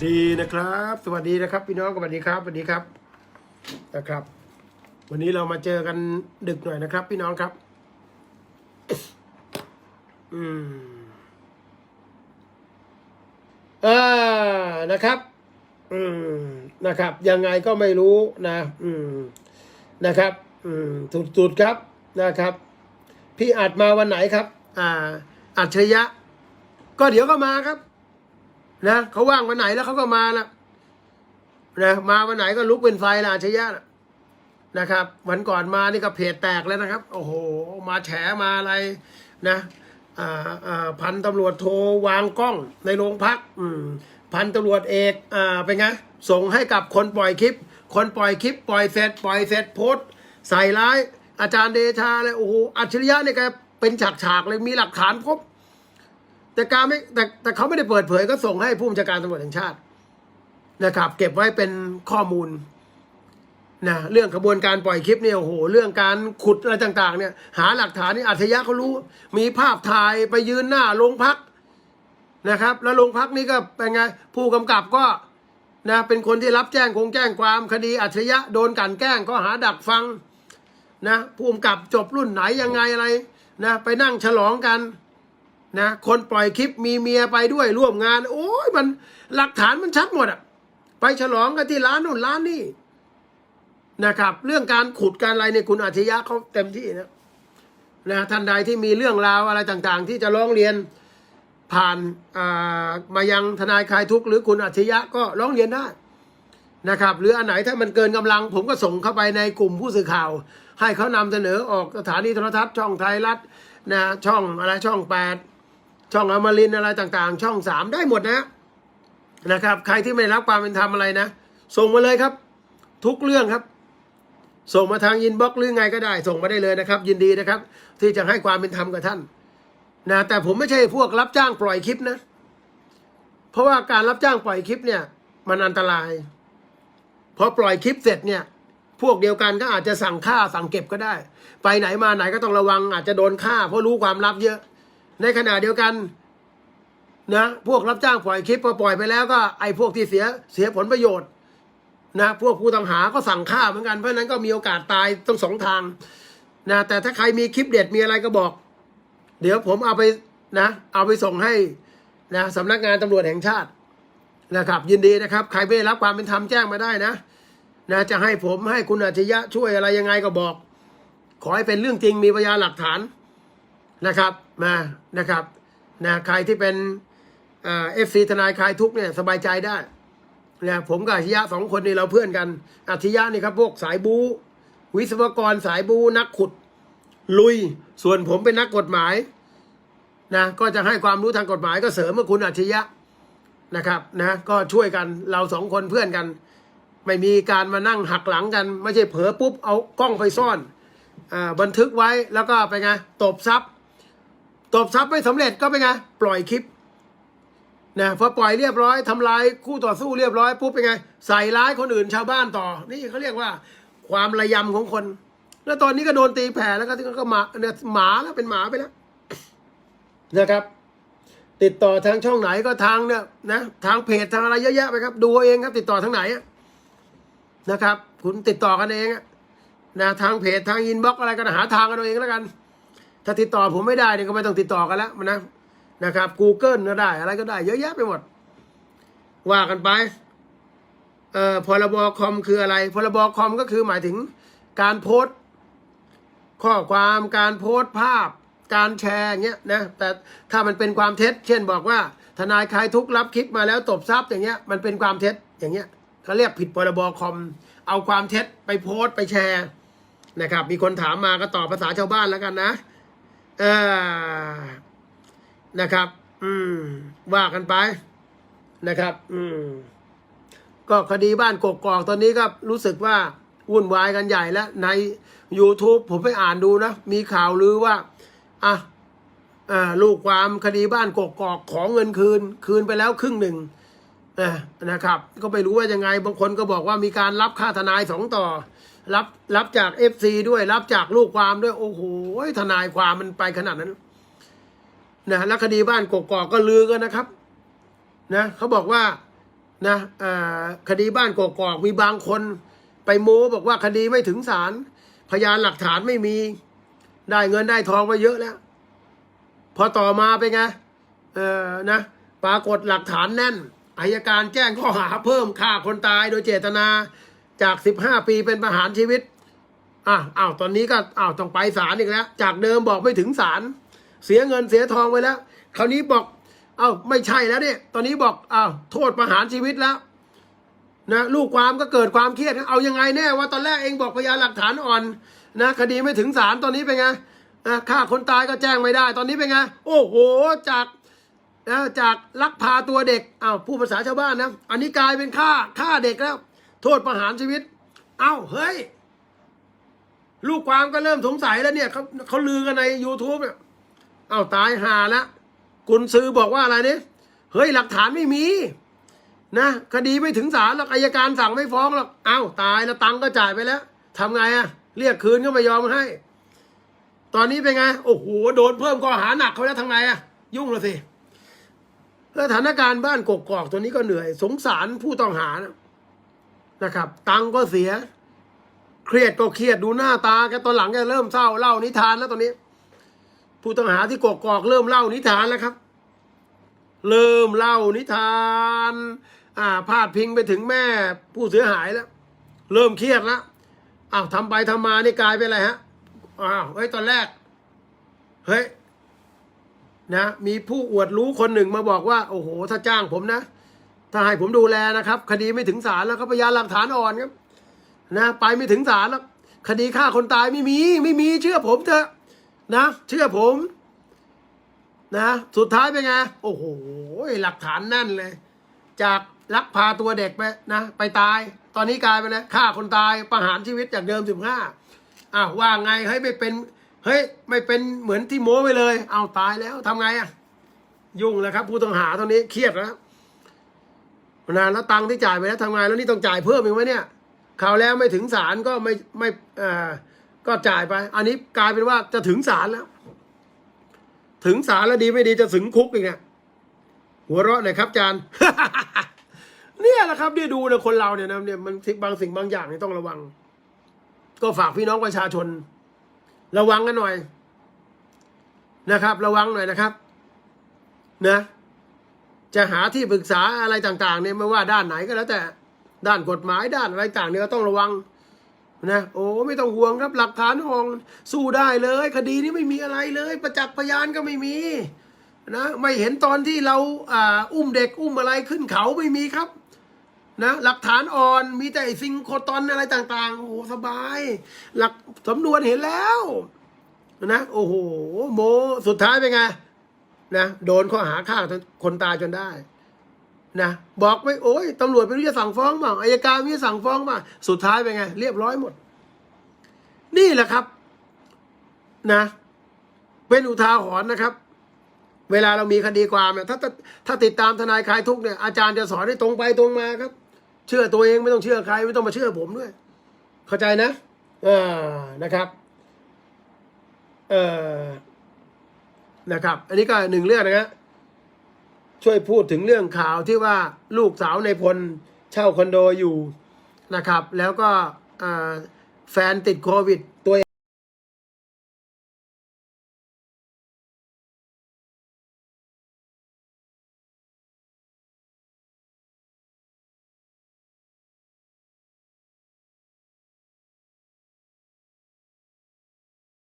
สวัสดีนะครับ สวัสดีนะครับพี่น้องสวัสดีครับสวัสดีครับนะครับ วันนี้เรามาเจอกันดึกหน่อยนะครับ พี่น้องครับ อืมอ่านะครับ อืมนะครับ ยังไงก็ไม่รู้นะ อืมนะครับ อืมสุดๆครับนะครับ พี่อัดมาวันไหนครับ อ่าอัจฉริยะ ก็เดี๋ยวก็มาครับ นะเขาว่างวันไหนแล้วเขาก็มาละนะมาวันไหนก็ลุกเป็นไฟละอาชญะนะนะครับ วันก่อนมานี่ก็เพจแตกแล้วนะครับ โอ้โห มาแฉมาอะไรนะอ่าพันตำรวจโทรวางกล้องในโรงพักพันตำรวจเอกอ่าเป็นไงส่งให้กับคนปล่อยคลิป คนปล่อยคลิป ปล่อยเสร็จปล่อยเสร็จโพสต์ใส่ร้ายอาจารย์เดชาเลยโอ้โหอัจฉริยะเนี่ยแกเป็นฉากๆเลยมีหลักฐานครบ แต่การไม่แต่แต่เขาไม่ได้เปิดเผยก็ส่งให้ผู้บัญชาการตำรวจแห่งชาตินะครับ เก็บไว้เป็นข้อมูลนะเรื่องกระบวนการปล่อยคลิปเนี่ยโอ้โหเรื่องการขุดอะไรต่าง ๆ เนี่ย หาหลักฐานนี่อัจฉริยะเขารู้ มีภาพถ่ายไปยืนหน้าโรงพักนะครับ แล้วโรงพักนี้ก็เป็นไงผู้กำกับก็นะเป็นคนที่รับแจ้งคงแจ้งความคดีอัจฉริยะโดนกันแกล้งก็หาดักฟังนะผู้กำกับจบรุ่นไหนยังไงอะไรนะไปนั่งฉลองกัน นะคนปล่อยคลิปมีเมียไปด้วยร่วมงาน โอ้ยมันหลักฐานมันชัดหมดอะไปฉลองกันที่ร้านนู่นร้านนี่นะครับ เรื่องการขุดการอะไรเนี่ยคุณอาชญะเขาเต็มที่นะนะท่านใดที่มีเรื่องราวอะไรต่างๆ ที่จะร้องเรียนผ่านอ่ามายังทนายคลายทุกข์หรือคุณอาชญะก็ร้องเรียนได้นะครับ หรืออันไหนถ้ามันเกินกำลัง ผมก็ส่งเข้าไปในกลุ่มผู้สื่อข่าว ให้เขานำเสนอออกสถานีโทรทัศน์ช่องไทยรัฐนะช่องอะไรช่องแปด ช่องอมรินทร์อะไรต่างๆ ช่องสามได้หมดนะนะครับ ใครที่ไม่รับความเป็นธรรมอะไรนะ ส่งมาเลยครับ ทุกเรื่องครับ ส่งมาทางอินบ็อกหรือไงก็ได้ ส่งมาได้เลยนะครับ ยินดีนะครับ ที่จะให้ความเป็นธรรมกับท่านนะแต่ผมไม่ใช่พวกรับจ้างปล่อยคลิปนะ เพราะว่าการรับจ้างปล่อยคลิปเนี่ย มันอันตรายพอปล่อยคลิปเสร็จเนี่ย พวกเดียวกันก็อาจจะสั่งฆ่าสั่งเก็บก็ได้ ไปไหนมาไหนก็ต้องระวังอาจจะโดนฆ่าเพราะรู้ความลับเยอะ ในขณะเดียวกันนะพวกรับจ้างปล่อยคลิปพอปล่อยไปแล้วก็ไอ้พวกที่เสียเสียผลประโยชน์นะพวกผู้ต้องหาก็สั่งฆ่าเหมือนกันเพราะฉะนั้นก็มีโอกาสตายต้องสองทางนะแต่ถ้าใครมีคลิปเด็ดมีอะไรก็บอก เดี๋ยวผมเอาไปนะ เอาไปส่งให้นะสำนักงานตำรวจแห่งชาตินะครับ ยินดีนะครับ ใครไม่ได้รับความเป็นธรรมแจ้งมาได้นะนะจะให้ผมให้คุณอัจฉริยะช่วยอะไรยังไงก็บอก ขอให้เป็นเรื่องจริงมีพยานหลักฐาน นะครับมานะครับนะใครที่เป็นเอฟซีทนายคลายทุกเนี่ยสบายใจได้นะผมกับอาชิยะสองคนนี่เราเพื่อนกันอาชิยะนี่ครับพวกสายบูวิศวกรสายบูนักขุด ลุยส่วนผมเป็นนักกฎหมายนะก็จะให้ความรู้ทางกฎหมายก็เสริมเมื่อคุณอาชิยะนะครับนะก็ช่วยกันเราสองคนเพื่อนกัน ไม่มีการมานั่งหักหลังกัน ไม่ใช่เผลอปุ๊บเอากล้องไปซ่อนอบันทึกไว้แล้วก็ไปไงตบทรัพย์ ตบทรัพย์ไม่สำเร็จก็เป็นไง ปล่อยคลิปนะพอปล่อยเรียบร้อยทำลายคู่ต่อสู้เรียบร้อยปุ๊บเป็นไง ใส่ร้ายคนอื่นชาวบ้านต่อ นี่เขาเรียกว่า ความระยำของคน แล้วตอนนี้ก็โดนตีแผ่แล้วก็ก็หมาเนี่ยหมาแล้วเป็นหมาไปแล้วนะครับ ติดต่อทางช่องไหนก็ทางเนี่ยนะทางเพจทางอะไรเยอะแยะไปครับ ดูเองครับ ติดต่อทางไหนนะครับ คุณติดต่อกันเองนะทางเพจทางอินบ็อกอะไรก็หาทางกันเองแล้วกัน ถ้าติดต่อผมไม่ได้เนี่ยก็ไม่ต้องติดต่อกันแล้วนะนะครับ Google ก็ได้อะไรก็ได้ เยอะแยะไปหมด ว่ากันไปเอ่อพรบคอมคืออะไรพรบคอมก็คือหมายถึงการโพสต์ ข้อความการโพสต์ภาพ การแชร์เงี้ยนะแต่ถ้ามันเป็นความเท็จ เช่นบอกว่า ทนายคลายทุกรับคลิปมาแล้วตบทรัพย์อย่างเงี้ยมันเป็นความเท็จอย่างเงี้ยเขาเรียกผิดพรบคอม เอาความเท็จไปโพสต์ไปแชร์นะครับ มีคนถามมาก็ตอบภาษาชาวบ้านแล้วกันนะ นะครับ อืม ว่ากันไปนะครับ อืม ก็คดีบ้านกกอกตอนนี้ก็รู้สึกว่าวุ่นวายกันใหญ่แล้ว ใน YouTube ผมไปอ่านดูนะ มีข่าวลือว่า อะอ่าลูกความคดีบ้านกกอกของเงินคืน คืนไปแล้วครึ่งหนึ่งนะนะครับ ก็ไม่รู้ว่ายังไง บางคนก็บอกว่ามีการรับค่าทนายสองต่อ รับรับจากเอฟซีด้วยรับจากลูกความด้วย โอ้โหทนายความมันไปขนาดนั้นนะแล้วคดีบ้านกกอกก็ลือกันนะครับ นะเขาบอกว่านะคดีบ้านกกอกมีบางคนไปโม้บอกว่าคดีไม่ถึงศาลพยานหลักฐานไม่มีได้เงินได้ทองมาเยอะแล้ว พอต่อมาเป็นไงเออนะ ปรากฏหลักฐานแน่นอายการแจ้งข้อหาเพิ่มฆ่าคนตายโดยเจตนา จาก15ปีเป็นประหารชีวิตอะอ้าวตอนนี้ก็อ้าวต้องไปศาลอีกแล้ว จากเดิมบอกไม่ถึงศาลเสียเงินเสียทองไปแล้ว คราวนี้บอกเอ้าไม่ใช่แล้วเนี่ยตอนนี้บอกอ้าวโทษประหารชีวิตแล้วนะลูกความก็เกิดความเครียดเอายังไงแน่ว่าตอนแรกเองบอกพยานหลักฐานอ่อนนะคดีไม่ถึงศาลตอนนี้เป็นไงอะฆ่าคนตายก็แจ้งไม่ได้ ตอนนี้เป็นไงโอ้โหจากนะจากลักพาตัวเด็กอ้าวผู้ภาษาชาวบ้านนะอันนี้กลายเป็นฆ่าฆ่าเด็กแล้ว โทษประหารชีวิต เอ้าเฮ้ย ลูกความก็เริ่มสงสัยแล้วเนี่ยเขาเขาลือกันใน YouTube เนี่ยเอ้าตายหาแล้วกุนซือบอกว่าอะไรเนี่ยเฮ้ยหลักฐานไม่มี นะคดีไม่ถึงศาลหรอกอายการสั่งไม่ฟ้องหรอกเอ้าตายแล้วตังค์ก็จ่ายไปแล้วทำไงอะเรียกคืนก็ไม่ยอมให้ ตอนนี้เป็นไง โอ้โหโดนเพิ่มข้อหาหนักเขาแล้วทำไงอะยุ่งเลยสิสถานการณ์บ้านกกอกตัวนี้ก็เหนื่อย สงสารผู้ต้องหานะ นะครับ ตังก็เสีย เครียดก็เครียดดูหน้าตาแกตอนหลังแกเริ่มเศร้าเล่านิทานแล้วตอนนี้ ผู้ต้องหาที่กกอกเริ่มเล่านิทานแล้วครับ เริ่มเล่านิทาน อ่าพาดพิงไปถึงแม่ผู้เสียหายแล้ว เริ่มเครียดแล้วอ้าวทำไปทำมานี่กลายเป็นอะไรฮะอ้าวเฮ้ยตอนแรกเฮ้ยนะมีผู้อวดรู้คนหนึ่งมาบอกว่า โอ้โห ถ้าจ้างผมนะ ถ้าให้ผมดูแลนะครับ คดีไม่ถึงศาลแล้วก็พยานหลักฐานอ่อนครับ นะไปไม่ถึงศาลแล้วคดีฆ่าคนตายไม่มี ไม่มี เชื่อผมเถอะนะเชื่อผม นะสุดท้ายเป็นไงโอ้โหหลักฐานแน่นเลย จากลักพาตัวเด็กไปนะไปตาย ตอนนี้กลายเป็นนะฆ่าคนตายประหารชีวิตจากเดิมสิบห้าอ้าวว่าไงเฮ้ยไม่เป็นเฮ้ยไม่เป็นเหมือนที่โม้ไปเลย เอาตายแล้วทำไงอะยุ่งแล้วครับ ผู้ต้องหาตอนนี้เครียดแล้ว นะแล้วตังค์ที่จ่ายไปแล้วทำไงแล้วนี่ต้องจ่ายเพิ่มอีกไหมเนี่ยคราวแล้วไม่ถึงศาลก็ไม่ไม่อ่าก็จ่ายไป อันนี้กลายเป็นว่าจะถึงศาลแล้ว ถึงศาลแล้วดีไม่ดีจะถึงคุกอีกเนี่ยหัวเราะหน่อยครับอาจารย์เนี่ยแหละครับที่ดูนี่ยคนเราเนี่ยนะเนี่ยมันบางสิ่งบางอย่างเนี่ยต้องระวัง ก็ฝากพี่น้องประชาชน ระวังกันหน่อยนะครับ ระวังหน่อยนะครับ นะ จะหาที่ปรึกษาอะไรต่างๆเนี่ยไม่ว่าด้านไหนก็แล้วแต่ด้านกฎหมายด้านอะไรต่างเนี่ยก็ต้องระวังนะโอ้ไม่ต้องห่วงครับหลักฐานห้องสู้ได้เลย คดีนี้ไม่มีอะไรเลย ประจักษ์พยานก็ไม่มีนะไม่เห็นตอนที่เราอ่าอุ้มเด็กอุ้มอะไรขึ้นเขาไม่มีครับนะหลักฐานอ่อนมีแต่ไอ้ซิงโคตอนอะไรต่างๆโอ้โหสบาย หลักสำนวนเห็นแล้วนะโอ้โหโมสุดท้ายเป็นไง นะโดนข้อหาฆ่าคนตายจนได้นะบอกไม่โอ้ยตำรวจไม่รู้จะสั่งฟ้องบ้างอายการไม่รู้จะสั่งฟ้องบ้างสุดท้ายเป็นไง เรียบร้อยหมด นี่แหละครับนะเป็นอุทาหรณ์นะครับ เวลาเรามีคดีความเนี่ยถ้าถ้าถ้าติดตามทนายคลายทุกเนี่ยอาจารย์จะสอนให้ตรงไปตรงมาครับ เชื่อตัวเองไม่ต้องเชื่อใคร ไม่ต้องมาเชื่อผมด้วย เข้าใจนะอ่านะครับ เอ่อ นะครับ อันนี้ก็หนึ่งเรื่องนะครับช่วยพูดถึงเรื่องข่าวที่ว่าลูกสาวในพลเช่าคอนโดอยู่นะครับ แล้วก็แฟนติดโควิดตัว